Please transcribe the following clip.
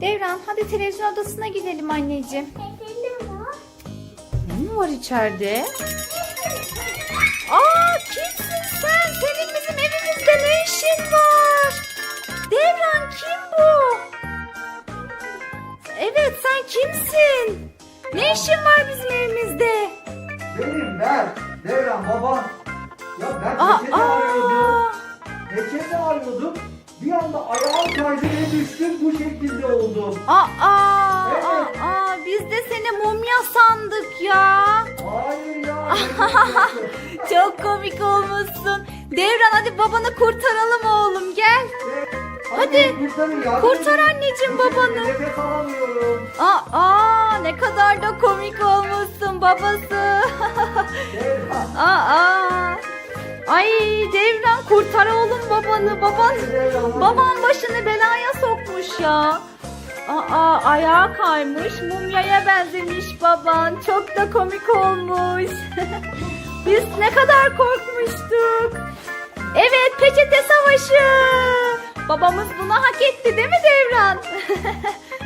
Devran hadi televizyon odasına gidelim anneciğim. Ne mi var içeride? Aa kimsin sen? Senin bizim evimizde ne işin var? Devran kim bu? Evet sen kimsin? Ne işin var bizim evimizde? Benim ben. Devran baba. Ya ben Aa, peçete arıyordum. Peçete arıyordum. Bir anda ayağım kaydı ve düştüm bu şekilde oldum. Aa, aa, Evet. aa, aa, biz de seni mumya sandık ya. Hayır ya. Çok komik olmuşsun. Devran hadi babanı kurtaralım oğlum gel. Hadi, kurtarın ya. Kurtar anneciğim babanı. Nefes alamıyorum. Aa, aa ne kadar da komik olmuşsun babası. Devran. aa, aa. Ay Devran kurtar oğlum babanı. Baban baban başını belaya sokmuş ya. Aa ayağa kaymış. Mumyaya benzemiş baban. Çok da komik olmuş. Biz ne kadar korkmuştuk. Evet peçete savaşı. Babamız bunu hak etti değil mi Devran?